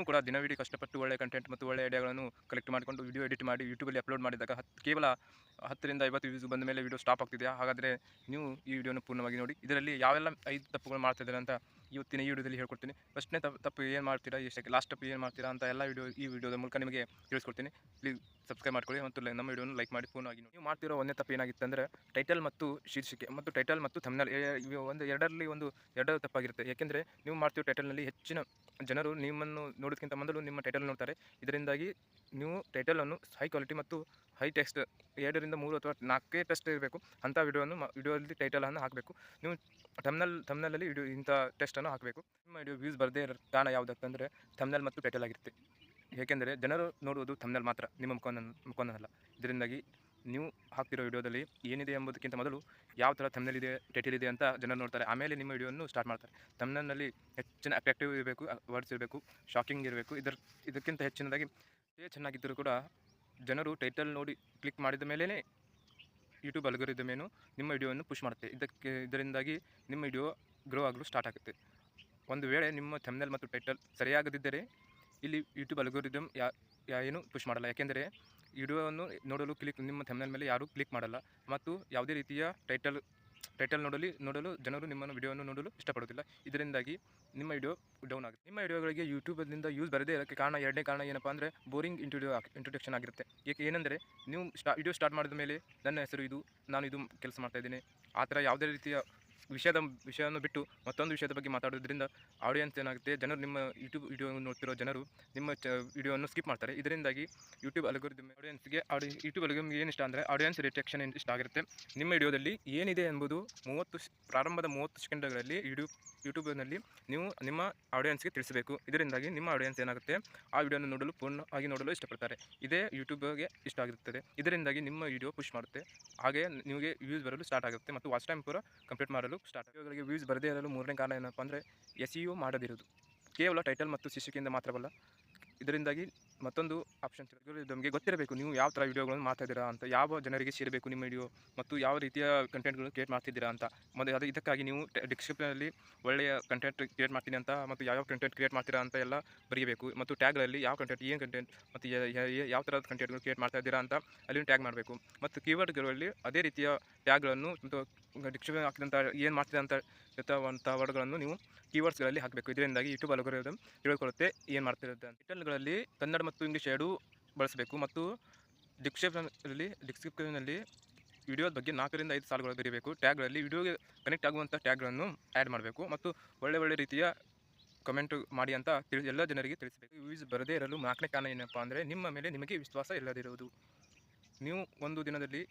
ನೀವು ಕೂಡ ದಿನವಿಡೀ ಕಷ್ಟಪಟ್ಟು ಒಳ್ಳೆ ಕಂಟೆಂಟ್ ಮತ್ತು ಒಳ್ಳೆ ಐಡಿಯಾಗಳನ್ನು ಕಲೆಕ್ಟ್ ಮಾಡಿಕೊಂಡು ವಿಡಿಯೋ ಎಡಿಟ್ ಮಾಡಿ ಯೂಟ್ಯೂಬಲ್ಲಿ ಅಪ್ಲೋಡ್ ಮಾಡಿದಾಗ ಹತ್ತು ಕೇವಲ ಹತ್ತರಿಂದ ಐವತ್ತು ವ್ಯೂಸ್ ಬಂದ ಮೇಲೆ ವಿಡಿಯೋ ಸ್ಟಾಪ್ ಆಗ್ತಿದೆಯಾ? ಹಾಗಾದರೆ ನೀವು ಈ ವಿಡಿಯೋನ ಪೂರ್ಣವಾಗಿ ನೋಡಿ. ಇದರಲ್ಲಿ ಯಾವೆಲ್ಲ ಐದು ತಪ್ಪುಗಳು ಮಾಡ್ತಾ ಇದ್ದಾರೆ ಅಂತ ಇವತ್ತಿನ ಈ ವಿಡಿಯೋದಲ್ಲಿ ಹೇಳ್ಕೊಡ್ತೀನಿ. ಫಸ್ಟ್ನೇ ತಪ್ಪು ತಪ್ಪು ಏನು ಮಾಡ್ತೀರಾ ಎಷ್ಟು ಲಾಸ್ಟ್ ತಪ್ಪು ಏನು ಮಾಡ್ತೀರಾ ಅಂತ ಎಲ್ಲ ವಿಡಿಯೋ, ಈ ವಿಡಿಯೋದ ಮೂಲಕ ನಿಮಗೆ ತಿಳಿಸ್ಕೊಡ್ತೀನಿ. ಪ್ಲೀಸ್ ಸಬ್ಸ್ಕ್ರೈಬ್ ಮಾಡ್ಕೊಳ್ಳಿ ಮತ್ತು ನಮ್ಮ ವಿಡಿಯೋನ ಲೈಕ್ ಮಾಡಿ ಫೋನ್ ಆಗಿ ನೀವು ಮಾಡ್ತಿರೋ ಒಂದೇ ತಪ್ಪು ಏನಾಗಿತ್ತು ಅಂದರೆ ಟೈಟಲ್ ಮತ್ತು ಶೀರ್ಷಿಕೆ ಮತ್ತು ಟೈಟಲ್ ಮತ್ತು ಥಮ್ನಲ್ ಒಂದು ಎರಡರಲ್ಲಿ ಒಂದು, ಎರಡರ ತಪ್ಪಾಗಿರುತ್ತೆ. ಏಕೆಂದರೆ ನೀವು ಮಾಡ್ತಿರೋ ಟೈಟಲ್ನಲ್ಲಿ ಹೆಚ್ಚಿನ ಜನರು ನಿಮ್ಮನ್ನು ನೋಡೋದಕ್ಕಿಂತ ಮೊದಲು ನಿಮ್ಮ ಟೈಟಲ್ ನೋಡ್ತಾರೆ. ಇದರಿಂದಾಗಿ ನೀವು ಟೈಟಲನ್ನು ಹೈ ಕ್ವಾಲಿಟಿ ಮತ್ತು ಹೈ ಟೆಕ್ಸ್ಟ್ ಎರಡರಿಂದ ಮೂರು ಅಥವಾ ನಾಲ್ಕೇ ಟೆಸ್ಟ್ ಇರಬೇಕು. ಅಂಥ ವಿಡಿಯೋವನ್ನು ವಿಡಿಯೋದಲ್ಲಿ ಟೈಟಲನ್ನು ಹಾಕಬೇಕು. ನೀವು ಥಮ್ನಲ್ ಥಮ್ನಲಲ್ಲಿ ವಿಡಿಯೋ, ಇಂಥ ಟೆಸ್ಟನ್ನು ಹಾಕಬೇಕು. ನಿಮ್ಮ ವಿಡಿಯೋ ವ್ಯೂಸ್ ಬರದೇ ಇರೋ ಕಾರಣ ಯಾವುದಂತಂದರೆ ಥಮ್ನಲ್ ಮತ್ತು ಟೈಟಲ್ ಆಗಿರುತ್ತೆ. ಏಕೆಂದರೆ ಜನರು ನೋಡುವುದು ಥಮ್ನಲ್ ಮಾತ್ರ, ನಿಮ್ಮ ಮುಖವನ್ನು, ಮುಖವನ್ನಲ್ಲ. ಇದರಿಂದಾಗಿ ನೀವು ಹಾಕ್ತಿರೋ ವಿಡಿಯೋದಲ್ಲಿ ಏನಿದೆ ಎಂಬುದಕ್ಕಿಂತ ಮೊದಲು ಯಾವ ಥರ ಥಮ್ನಲ್ ಇದೆ ಟೈಟಲ್ ಇದೆ ಅಂತ ಜನರು ನೋಡ್ತಾರೆ. ಆಮೇಲೆ ನಿಮ್ಮ ವಿಡಿಯೋವನ್ನು ಸ್ಟಾರ್ಟ್ ಮಾಡ್ತಾರೆ. ಥಮ್ನಲ್ನಲ್ಲಿ ಹೆಚ್ಚಿನ ಅಟ್ರಾಕ್ಟಿವ್ ಇರಬೇಕು ವರ್ಡ್ಸ್ ಇರಬೇಕು ಶಾಕಿಂಗ್ ಇರಬೇಕು. ಇದರ, ಇದಕ್ಕಿಂತ ಹೆಚ್ಚಿನದಾಗಿ ಚೆನ್ನಾಗಿದ್ದರೂ ಕೂಡ ಜನರು ಟೈಟಲ್ ನೋಡಿ ಕ್ಲಿಕ್ ಮಾಡಿದ ಮೇಲೇ ಯೂಟ್ಯೂಬ್ ಅಲ್ಗೋರಿದಮೇನು ನಿಮ್ಮ ವಿಡಿಯೋವನ್ನು ಪುಷ್ ಮಾಡುತ್ತೆ. ಇದಕ್ಕೆ, ಇದರಿಂದಾಗಿ ನಿಮ್ಮ ವಿಡಿಯೋ ಗ್ರೋ ಆಗಲು ಸ್ಟಾರ್ಟ್ ಆಗುತ್ತೆ. ಒಂದು ವೇಳೆ ನಿಮ್ಮ ಥಂಬ್ನೇಲ್ ಮತ್ತು ಟೈಟಲ್ ಸರಿಯಾಗದಿದ್ದರೆ ಇಲ್ಲಿ ಯೂಟ್ಯೂಬ್ ಅಲ್ಗೋರಿದಮ್ ಯಾ, ಯಾ- ಏನು ಪುಷ್ ಮಾಡಲ್ಲ. ಯಾಕೆಂದರೆ ವಿಡಿಯೋವನ್ನು ನೋಡಲು ಕ್ಲಿಕ್ ನಿಮ್ಮ ಥಂಬ್ನೇಲ್ ಮೇಲೆ ಯಾರೂ ಕ್ಲಿಕ್ ಮಾಡಲ್ಲ. ಮತ್ತು ಯಾವುದೇ ರೀತಿಯ ಟೈಟಲ್ ಟೈಟಲ್ ನೋಡಲಿ, ನೋಡಲು ಜನರು ನಿಮ್ಮ ವಿಡಿಯೋವನ್ನು ನೋಡಲು ಇಷ್ಟಪಡುತ್ತಿಲ್ಲ ಇದರಿಂದಾಗಿ ನಿಮ್ಮ ವಿಡಿಯೋ ಡೌನ್ ಆಗುತ್ತೆ. ನಿಮ್ಮ ವಿಡಿಯೋಗಳಿಗೆ ಯೂಟ್ಯೂಬ್ನಿಂದ ಯೂಸ್ ಬರದೇ ಇರೋಕ್ಕೆ ಕಾರಣ, ಎರಡನೇ ಕಾರಣ ಏನಪ್ಪ ಅಂದರೆ ಬೋರಿಂಗ್ ಇಂಟ್ರೊಡ್ಯೂ ಇಂಟ್ರೊಡಕ್ಷನ್ ಆಗಿರುತ್ತೆ. ಏಕೆ, ಏನೆಂದರೆ ನೀವು ಸ್ಟಾ ವಿಡಿಯೋ ಸ್ಟಾರ್ಟ್ ಮಾಡಿದ ಮೇಲೆ ನನ್ನ ಹೆಸರು ಇದು, ನಾನು ಇದು ಕೆಲಸ ಮಾಡ್ತಾ ಇದ್ದೀನಿ. ಆ ಥರ ಯಾವುದೇ ರೀತಿಯ ವಿಷಯದ ವಿಷಯವನ್ನು ಬಿಟ್ಟು ಮತ್ತೊಂದು ವಿಷಯದ ಬಗ್ಗೆ ಮಾತಾಡೋದ್ರಿಂದ ಆಡಿಯನ್ಸ್ ಏನಾಗುತ್ತೆ? ಜನರು ನಿಮ್ಮ ಯೂಟ್ಯೂಬ್ ವಿಡಿಯೋ ನೋಡ್ತಿರೋ ಜನರು ನಿಮ್ಮ ಚ ವಿಡಿಯೋವನ್ನು ಸ್ಕಿಪ್ ಮಾಡ್ತಾರೆ. ಇದರಿಂದಾಗಿ ಯೂಟ್ಯೂಬ್ ಅಲ್ಗೋರಿದಮ್ ಆಡಿಯನ್ಸ್ಗೆ ಆಡಿ ಯೂಟ್ಯೂಬ್ ಅಲ್ಗೋರಿದಮ್ ಏನು ಇಷ್ಟ ಅಂದರೆ ಆಡಿಯನ್ಸ್ ರಿಟೆಕ್ಷನ್ ಇಷ್ಟ ಆಗಿರುತ್ತೆ. ನಿಮ್ಮ ವಿಡಿಯೋದಲ್ಲಿ ಏನಿದೆ ಎಂಬುದು ಮೂವತ್ತು ಪ್ರಾರಂಭದ ಮೂವತ್ತು ಸೆಕೆಂಡ್ಗಳಲ್ಲಿ ಯೂಟ್ಯೂಬ್ ಯೂಟ್ಯೂಬ್ನಲ್ಲಿ ನೀವು ನಿಮ್ಮ ಆಡಿಯನ್ಸ್ಗೆ ತಿಳಿಸಬೇಕು. ಇದರಿಂದಾಗಿ ನಿಮ್ಮ ಆಡಿಯನ್ಸ್ ಏನಾಗುತ್ತೆ? ಆ ವಿಡಿಯೋನ ನೋಡಲು ಪೂರ್ಣವಾಗಿ ನೋಡಲು ಇಷ್ಟಪಡ್ತಾರೆ. ಇದೇ ಯೂಟ್ಯೂಬ್ಗೆ ಇಷ್ಟ ಆಗಿರುತ್ತದೆ. ಇದರಿಂದಾಗಿ ನಿಮ್ಮ ವಿಡಿಯೋ ಪುಷ್ ಮಾಡುತ್ತೆ. ಹಾಗೆ ನಿಮಗೆ ವ್ಯೂಸ್ ಬರಲು ಸ್ಟಾರ್ಟ್ ಆಗುತ್ತೆ ಮತ್ತು ವಾಚ್ ಟೈಮ್ ಕೂಡ ಕಂಪ್ಲೀಟ್ ಮಾಡಲು ಸ್ಟಾರ್ಟ್ ವ್ಯೂಸ್ ಬರದೇ ಇರಲು ಮೂರನೇ ಕಾರಣ ಏನಪ್ಪ ಅಂದರೆ ಎಸ್ ಯು ಮಾಡದಿರೋದು. ಕೇವಲ ಟೈಟಲ್ ಮತ್ತು ಶೀರ್ಷಿಕೆಯಿಂದ ಮಾತ್ರವಲ್ಲ, ಇದರಿಂದಾಗಿ ಮತ್ತೊಂದು ಆಪ್ಷನ್ ನಮಗೆ ಗೊತ್ತಿರಬೇಕು ನೀವು ಯಾವ ಥರ ವಿಡಿಯೋಗಳನ್ನು ಮಾಡ್ತಾಯಿದ್ದೀರಾ ಅಂತ, ಯಾವ ಜನರಿಗೆ ಸೇರಬೇಕು ನಿಮ್ಮ ವಿಡಿಯೋ ಮತ್ತು ಯಾವ ರೀತಿಯ ಕಂಟೆಂಟ್ಗಳನ್ನು ಕ್ರಿಯೇಟ್ ಮಾಡ್ತಿದ್ದೀರಾ ಅಂತ. ಮತ್ತು ಅದು ಇದಕ್ಕಾಗಿ ನೀವು ಡಿಸ್ಕ್ರಿಪ್ಷನಲ್ಲಿ ಒಳ್ಳೆಯ ಕಂಟೆಂಟ್ ಕ್ರಿಯೇಟ್ ಮಾಡ್ತೀನಿ ಅಂತ ಮತ್ತು ಯಾವ ಕಂಟೆಂಟ್ ಕ್ರಿಯೇಟ್ ಮಾಡ್ತೀರಾ ಅಂತ ಎಲ್ಲ ಬರೀಬೇಕು ಮತ್ತು ಟ್ಯಾಗ್ಗಳಲ್ಲಿ ಯಾವ ಕಂಟೆಂಟ್ ಏನು ಕಂಟೆಂಟ್ ಮತ್ತು ಯಾವ ಥರದ ಕಂಟೆಂಟ್ಗಳು ಕ್ರಿಯೇಟ್ ಮಾಡ್ತಾ ಇದ್ದೀರಾ ಅಂತ ಅಲ್ಲಿ ಟ್ಯಾಗ್ ಮಾಡಬೇಕು. ಮತ್ತು ಕೀವರ್ಡ್ಗಳಲ್ಲಿ ಅದೇ ರೀತಿಯ ಟ್ಯಾಗ್ಗಳನ್ನು ಡಿಕ್ಷನ್ ಹಾಕಿದಂಥ ಏನು ಮಾಡ್ತಿದೆ ಅಂತ ಇರ್ತವಂಥ ವರ್ಡ್ಗಳನ್ನು ನೀವು ಕೀವರ್ಡ್ಸ್ಗಳಲ್ಲಿ ಹಾಕಬೇಕು. ಇದರಿಂದಾಗಿ ಯೂಟ್ಯೂಬ್ ಅಲ್ಗೋರಿದಮ್ ತಿಳ್ಕೊಳ್ಳುತ್ತೆ ಏನು ಮಾಡ್ತಿರುತ್ತೆ ಟೈಟಲ್ಗಳಲ್ಲಿ ಕನ್ನಡ ಮತ್ತು ಇಂಗ್ಲೀಷ್ ಎರಡೂ ಬಳಸಬೇಕು ಮತ್ತು ಡಿಸ್ಕ್ರಿಪ್ಷನಲ್ಲಿ ಡಿಸ್ಕ್ರಿಪ್ಷನಲ್ಲಿ ವಿಡಿಯೋದ ಬಗ್ಗೆ ನಾಲ್ಕರಿಂದ ಐದು ಸಾಲುಗಳು ಬರೀಬೇಕು. ಟ್ಯಾಗ್ಗಳಲ್ಲಿ ವಿಡಿಯೋಗೆ ಕನೆಕ್ಟ್ ಆಗುವಂಥ ಟ್ಯಾಗ್ಗಳನ್ನು ಆ್ಯಡ್ ಮಾಡಬೇಕು ಮತ್ತು ಒಳ್ಳೆ ಒಳ್ಳೆ ರೀತಿಯ ಕಮೆಂಟ್ ಮಾಡಿ ಅಂತ ತಿಳಿ, ಎಲ್ಲ ಜನರಿಗೆ ತಿಳಿಸಬೇಕು. ವ್ಯೂಸ್ ಬರದೇ ಇರಲು ನಾಲ್ಕನೇ ಕಾರಣ ಏನಪ್ಪ ಅಂದರೆ ನಿಮ್ಮ ಮೇಲೆ ನಿಮಗೆ ವಿಶ್ವಾಸ ಇಲ್ಲದಿರುವುದು. ನೀವು ಒಂದು ದಿನದಲ್ಲಿ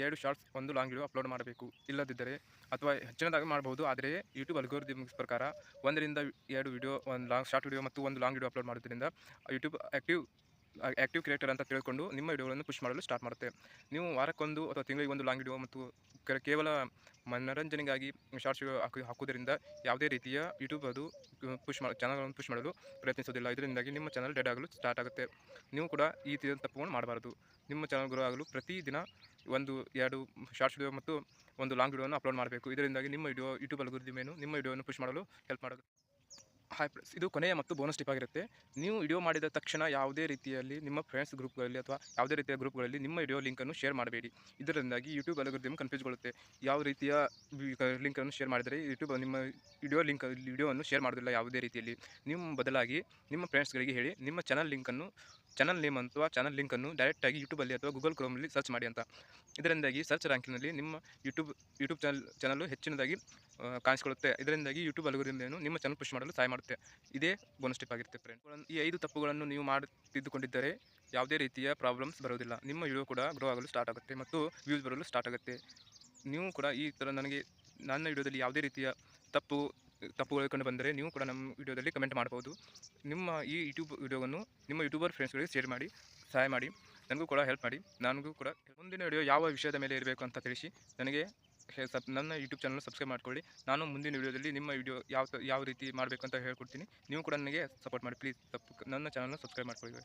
ಎರಡು ಶಾರ್ಟ್ಸ್ ಒಂದು ಲಾಂಗ್ ವಿಡಿಯೋ ಅಪ್ಲೋಡ್ ಮಾಡಬೇಕು. ಇಲ್ಲದಿದ್ದರೆ ಅಥವಾ ಹೆಚ್ಚಿನದಾಗಿ ಮಾಡಬಹುದು. ಆದರೆ ಯೂಟ್ಯೂಬ್ ಅಲ್ಗೋರಿದಮ್ಸ್ ಪ್ರಕಾರ ಒಂದರಿಂದ ಎರಡು ವಿಡಿಯೋ, ಒಂದು ಲಾಂಗ್ ಶಾರ್ಟ್ ವಿಡಿಯೋ ಮತ್ತು ಒಂದು ಲಾಂಗ್ ವಿಡಿಯೋ ಅಪ್ಲೋಡ್ ಮಾಡೋದ್ರಿಂದ ಯೂಟ್ಯೂಬ್ ಆ್ಯಕ್ಟಿವ್ ಆ್ಯಕ್ಟಿವ್ ಕ್ರಿಯೇಟರ್ ಅಂತ ತಿಳ್ಕೊಂಡು ನಿಮ್ಮ ವಿಡಿಯೋಗಳನ್ನು ಪುಷ್ ಮಾಡಲು ಸ್ಟಾರ್ಟ್ ಮಾಡುತ್ತೆ. ನೀವು ವಾರಕ್ಕೊಂದು ಅಥವಾ ತಿಂಗಳಿಗೆ ಒಂದು ಲಾಂಗ್ ವಿಡಿಯೋ ಮತ್ತು ಕೇವಲ ಮನರಂಜನೆಗಾಗಿ ಶಾರ್ಟ್ಸ್ ವಿಡಿಯೋ ಹಾಕಿ ಹಾಕೋದ್ರಿಂದ ಯಾವುದೇ ರೀತಿಯ ಯೂಟ್ಯೂಬ್ ಅದು ಪುಷ್ ಮಾಡಿ, ಚಾನಲ್ಗಳನ್ನು ಪುಷ್ ಮಾಡಲು ಪ್ರಯತ್ನಿಸೋದಿಲ್ಲ ಇದರಿಂದಾಗಿ ನಿಮ್ಮ ಚಾನಲ್ ಡೆಡ್ ಆಗಲು ಸ್ಟಾರ್ಟ್ ಆಗುತ್ತೆ. ನೀವು ಕೂಡ ಈ ರೀತಿಯ ತಪ್ಪುಗಳನ್ನು ಮಾಡಬಾರದು. ನಿಮ್ಮ ಚಾನಲ್ ಗ್ರೋ ಆಗಲು ಪ್ರತಿದಿನ ಒಂದು, ಎರಡು ಶಾರ್ಟ್ಸ್ ವಿಡಿಯೋ ಮತ್ತು ಒಂದು ಲಾಂಗ್ ವಿಡಿಯೋನ ಅಪ್ಲೋಡ್ ಮಾಡಬೇಕು. ಇದರಿಂದಾಗಿ ನಿಮ್ಮ ವಿಡಿಯೋ ಯೂಟ್ಯೂಬ್ ಅಲ್ಗೋರಿದಮೇನು ನಿಮ್ಮ ವಿಡಿಯೋವನ್ನು ಪುಷ್ ಮಾಡಲು ಹೆಲ್ಪ್ ಮಾಡೋದು ಹಾಯ್ ಫ್ರೆಂಡ್ಸ್ ಇದು ಕೊನೆಯ ಮತ್ತು ಬೋನಸ್ ಟಿಪ್ ಆಗಿರುತ್ತೆ. ನೀವು ವಿಡಿಯೋ ಮಾಡಿದ ತಕ್ಷಣ ಯಾವುದೇ ರೀತಿಯಲ್ಲಿ ನಿಮ್ಮ ಫ್ರೆಂಡ್ಸ್ ಗ್ರೂಪ್ಗಳಲ್ಲಿ ಅಥವಾ ಯಾವುದೇ ರೀತಿಯ ಗ್ರೂಪ್ಗಳಲ್ಲಿ ನಿಮ್ಮ ವಿಡಿಯೋ ಲಿಂಕನ್ನು ಶೇರ್ ಮಾಡಬೇಡಿ. ಇದರಿಂದಾಗಿ ಯೂಟ್ಯೂಬ್ ಕನ್ಫ್ಯೂಸ್ ಕನ್ಫ್ಯೂಸ್ಗೊಳ್ಳುತ್ತೆ ಯಾವ ರೀತಿಯ ಲಿಂಕನ್ನು ಶೇರ್ ಮಾಡಿದರೆ ಯೂಟ್ಯೂಬ್ ನಿಮ್ಮ ವಿಡಿಯೋ ಲಿಂಕ್ ವಿಡಿಯೋವನ್ನು ಶೇರ್ ಮಾಡೋದಿಲ್ಲ ಯಾವುದೇ ರೀತಿಯಲ್ಲಿ. ನಿಮ್ಮ ಬದಲಾಗಿ ನಿಮ್ಮ ಫ್ರೆಂಡ್ಸ್ಗಳಿಗೆ ಹೇಳಿ ನಿಮ್ಮ ಚಾನಲ್ ಲಿಂಕನ್ನು ಚಾನಲ್ ನೇಮ್ ಅಥವಾ ಚಾನಲ್ ಲಿಂಕನ್ನು ಡೈರೆಕ್ಟಾಗಿ ಯೂಟ್ಯೂಬಲ್ಲಿ ಅಥವಾ ಗೂಗಲ್ ಕ್ರೋಮಲ್ಲಿ ಸರ್ಚ್ ಮಾಡಿ ಅಂತ. ಇದರಿಂದಾಗಿ ಸರ್ಚ್ ರ್ಯಾಂಕಿನಲ್ಲಿ ನಿಮ್ಮ ಯೂಟ್ಯೂಬ್ ಯೂಟ್ಯೂಬ್ ಚಾನಲ್ ಚಾನಲು ಹೆಚ್ಚಿನದಾಗಿ ಕಾಣಿಸಿಕೊಳ್ಳುತ್ತೆ. ಇದರಿಂದಾಗಿ ಯೂಟ್ಯೂಬ್ ಅಲ್ಗೋರಿದಮ್ ನಿಮ್ಮ ಚಾನಲ್ ಪುಷ್ ಮಾಡಲು ಸಹಾಯ ಮಾಡುತ್ತೆ. ಇದೇ ಬೋನಸ್ ಟಿಪ್ ಆಗಿರುತ್ತೆ ಫ್ರೆಂಡ್ ಈ ಐದು ತಪ್ಪುಗಳನ್ನು ನೀವು ಮಾಡುತ್ತಿದ್ದುಕೊಂಡಿದ್ದರೆ ಯಾವುದೇ ರೀತಿಯ ಪ್ರಾಬ್ಲಮ್ಸ್ ಬರೋದಿಲ್ಲ ನಿಮ್ಮ ವಿಡಿಯೋ ಕೂಡ ಗ್ರೋ ಆಗಲು ಸ್ಟಾರ್ಟ್ ಆಗುತ್ತೆ ಮತ್ತು ವ್ಯೂಸ್ ಬರಲು ಸ್ಟಾರ್ಟ್ ಆಗುತ್ತೆ. ನೀವು ಕೂಡ ಈ ಥರ ನನಗೆ, ನನ್ನ ವಿಡಿಯೋದಲ್ಲಿ ಯಾವುದೇ ರೀತಿಯ ತಪ್ಪು ತಪ್ಪುಗಳು ಕಂಡು ಬಂದರೆ ನೀವು ಕೂಡ ನಮ್ಮ ವಿಡಿಯೋದಲ್ಲಿ ಕಮೆಂಟ್ ಮಾಡ್ಬೋದು. ನಿಮ್ಮ ಈ ಯೂಟ್ಯೂಬ್ ವಿಡಿಯೋವನ್ನು ನಿಮ್ಮ ಯೂಟ್ಯೂಬರ್ ಫ್ರೆಂಡ್ಸ್ಗಳಿಗೆ ಶೇರ್ ಮಾಡಿ, ಸಹಾಯ ಮಾಡಿ, ನನಗೂ ಕೂಡ ಹೆಲ್ಪ್ ಮಾಡಿ, ನನಗೂ ಕೂಡ ಮುಂದಿನ ವಿಡಿಯೋ ಯಾವ ವಿಷಯದ ಮೇಲೆ ಇರಬೇಕು ಅಂತ ತಿಳಿಸಿ, ನನಗೆ ಸಬ್, ನನ್ನ ಯೂಟ್ಯೂಬ್ ಚಾನಲ್ ಸಬ್ಸ್ಕ್ರೈಬ್ ಮಾಡ್ಕೊಳ್ಳಿ. ನಾನು ಮುಂದಿನ ವಿಡಿಯೋದಲ್ಲಿ ನಿಮ್ಮ ವಿಡಿಯೋ ಯಾವ ಯಾವ ರೀತಿ ಮಾಡಬೇಕು ಅಂತ ಹೇಳ್ಕೊಡ್ತೀನಿ. ನೀವು ಕೂಡ ನನಗೆ ಸಪೋರ್ಟ್ ಮಾಡಿ ಪ್ಲೀಸ್ ತಪ್ಪು, ನನ್ನ ಚಾನಲ್ನ ಸಬ್ಸ್ಕ್ರೈಬ್ ಮಾಡ್ಕೊಳ್ಳಿ.